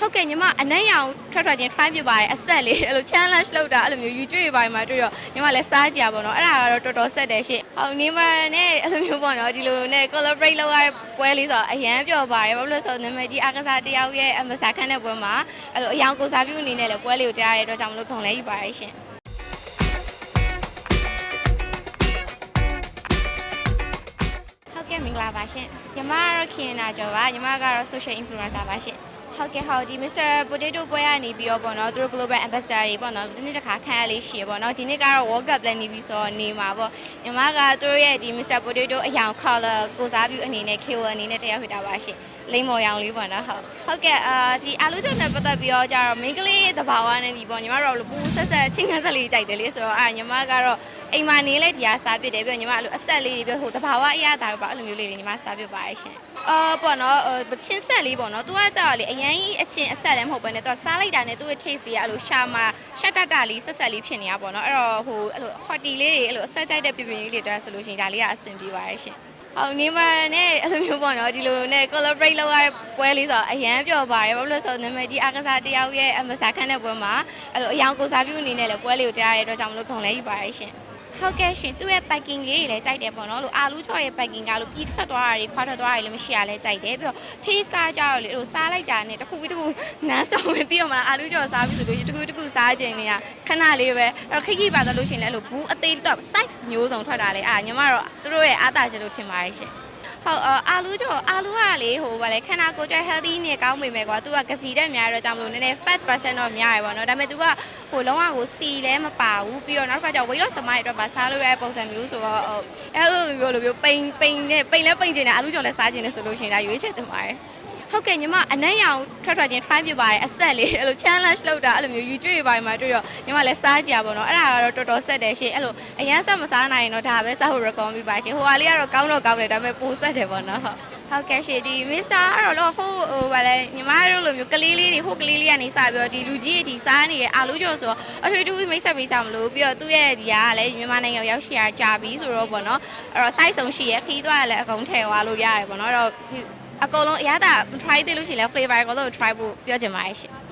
ဟုတ်ကဲ့ညီမအနက်ရောင်ထွက်ထွက်ချင်း try ပြပါတယ်အဆက်လေးအဲ့လို challenge လုပ်တာအဲ့လိုမျိုး YouTube တွေပိုင်းမှာတွေ့တော့ညီမလည်းစားကြရပါတော့အဲ့ဒါကတော့တော်တော်ဆက်တယ်ရှင့်ဟုတ်နေမနဲ့အဲ့လိုမျိုးပေါ့နော်ဒီလိုနဲ့ collaborate လုပ်ရတဲ့ပွဲလေးဆိုတော့အရန်ပျော်ပါတယ်ဘာလို့လဲဆိုတော့နာမည်ကြီးအားကစားတယောက်ရဲ့အမစာခန့်တဲ့ပွဲမှာအဲ့လိုအယောင်ကိုစားပြုအနေနဲ့လည်းပွဲလေးကိုတရားရတဲ့အတွက်ကြောင့်မလို့ခုံလဲယူပါတယ်ရှင်ဟုတ်ကဲ့မင်္ဂလာပါရှင်ညီမကတော့ခင်နာကျော်ပါညီမကတော့ social influencer ပါရှင် ဟုတ်ကဲ့ဟုတ်ဒီ Mr. Potato ပွဲကနေပြီးတော့ပေါ့နော်သူတို့ global ambassador တွေပေါ့နော်ဒီနေ့တစ်ခါခန့်ရလေးရှိရပေါ့နော်ဒီနေ့ကတော့ World Cup လည်းနေပြီးဆိုတော့နေမှာပေါ့ညီမကသူတို့ရဲ့ဒီ Mr. Potato အယောင် color ကိုစားပြုအနေနဲ့ KOL အနေနဲ့တရားဖြစ်တာပါရှင်လိမ္မော်ရောင်လေးပေါ့နော်ဟုတ်ဟုတ်ကဲ့အာဒီအာလူချုံနဲ့ပတ်သက်ပြီးတော့ကြတော့ main ကလေးတဘာဝနဲ့ဒီပေါ့ညီမတို့ပူဆက်ဆက်ချင်းခန်းဆက်လေးကြိုက်တယ်လေဆိုတော့အာညီမကတော့အိမ်မှာနေလဲဒီဟာစားပြစ်တယ်ပြီးတော့ညီမအဲ့လိုအဆက်လေးတွေပြီးဟိုတဘာဝအရသာတော့ပေါ့အဲ့လိုမျိုးလေးတွေညီမစားပြစ်ပါရဲ့ရှင်အာပေါ့နော်ဟိုချင်းဆက်လေးပေါ့နော်သူကကြောက်လေအရင်ကြီးအချင်းအဆက်လည်းမဟုတ်ဘဲနဲ့သူကစားလိုက်တာနဲ့သူ့ရဲ့ taste တွေကအဲ့လိုရှာမှာရှက်တက်တာလေးဆက်ဆက်လေးဖြစ်နေတာပေါ့နော်အဲ့တော့ဟိုအဲ့လို hotty လေးတွေအဲ့လိုအဆက်ကြိုက်တဲ့ပြပြလေးတွေတက်ဆိုလို့ရှိရင်ဒါလေးကအဆင်ပြေပါရဲ့ရှင်ဟုတ်နေမနဲ့အဲ့လိုမျိုးပေါ့နော်ဒီလိုနဲ့ collaborate လုပ်ရတဲ့ပွဲလေးဆိုတော့အရန်ပျော်ပါတယ်ဘာလို့လဲဆိုတော့နာမည်ကြီးအားကစားတယောက်ရဲ့အမစာခန့်တဲ့ပွဲမှာအဲ့လိုအယောင်ကိုစားပြုအနေနဲ့လည်းပွဲလေးကိုတရားရတဲ့အတွက်ကြောင့်မလို့ခုံလဲယူပါတယ်ရှင် ဟုတ်ကဲ့ရှင်သူ့ရဲ့ packing လေးတွေလည်းကြိုက်တယ်ပေါ့နော်လို့အာလူချော်ရဲ့ packing ကလို့ပြီးထွက်သွားတာတွေခွာထွက်သွားတာတွေလည်းမရှိရလဲကြိုက်တယ်ပြီးတော့ taste ကကြတော့လေအဲ့လိုစားလိုက်တာနဲ့တစ်ခုပြီးတစ်ခု non stop ပဲပြီးတော့မှအာလူချော်စားပြီးဆိုလို့ရှိရင်တစ်ခုတစ်ခုစားခြင်းတွေကခဏလေးပဲအဲ့တော့ခိခိပါတော့လို့ရှိရင်လည်းအဲ့လိုဘူးအသေးတော့ size မျိုးစုံထွက်တာလေအာညီမတော့သူတို့ရဲ့အားတာချက်လို့ထင်ပါတယ်ရှင် ဟုတ်အာအာလူကျော်အာလူကလေဟိုဗာလေခန္ဓာကိုယ်ကျွဲ healthy နေကောင်းပေမဲ့ကွာသူကကစီတက်များရတော့ကြောင့်မလို့နည်းနည်း fat percent တော့များရပါတော့ဒါပေမဲ့သူကဟိုလုံးဝကိုစီလည်းမပါဘူးပြီးတော့နောက်တစ်ခါကျ weight loss သမားတွေအတွက်ပါစားလို့ရတဲ့ပုံစံမျိုးဆိုတော့ဟုတ်အဲ့လိုမျိုးလိုမျိုးပိန်ပိန်နဲ့ပိန်လဲပိန်ချင်တယ်အာလူကျော်လည်းစားချင်တယ်ဆိုလို့ရှိရင်ဒါရွေးချယ်တင်ပါတယ် ဟုတ်ကဲ့ညီမအနက်ရောင်ထွက်ထွက်ချင်း try ပြပါတယ်အဆက်လေးအဲ့လို challenge လုပ်တာအဲ့လိုမျိုး YouTube တွေပိုင်းမှာတွေ့တော့ညီမလည်းစားကြရပါတော့အဲ့ဒါကတော့တော်တော်ဆက်တယ်ရှင်အဲ့လိုအရန်ဆက်မစားနိုင်ရင်တော့ဒါပဲစားဖို့ recommend ပေးပါရှင်ဟိုဟာလေးကတော့ကောင်းတော့ကောင်းတယ်ဒါပေမဲ့ပိုဆက်တယ်ပေါ့နော်ဟုတ်ဟုတ်ကဲ့ရှင်ဒီ Mr. ကတော့လို့ဟိုဟိုဗာလဲညီမတို့လိုမျိုးကလေးလေးတွေဟိုကလေးလေးကနေစပြီးတော့ဒီလူကြီးတွေဒီစားနေတဲ့အာလူကျော်ဆိုတော့အထွေထူးမိတ်ဆက်ပေးစားမလို့ပြီးတော့သူ့ရဲ့ဒီကလည်းမြန်မာနိုင်ငံရောက်ရှိရကြာပြီဆိုတော့ပေါ့နော်အဲ့တော့ size ဆုံးရှိရခီးသွားလည်းအကုန်ထည့်သွားလို့ရတယ်ပေါ့နော်အဲ့တော့ဒီ အကုန်လုံးအရသာ try သေးလို့ရှိရင်လည်း flavor အကုန်လုံး try ဖို့ပြောချင်ပါတယ်ရှင်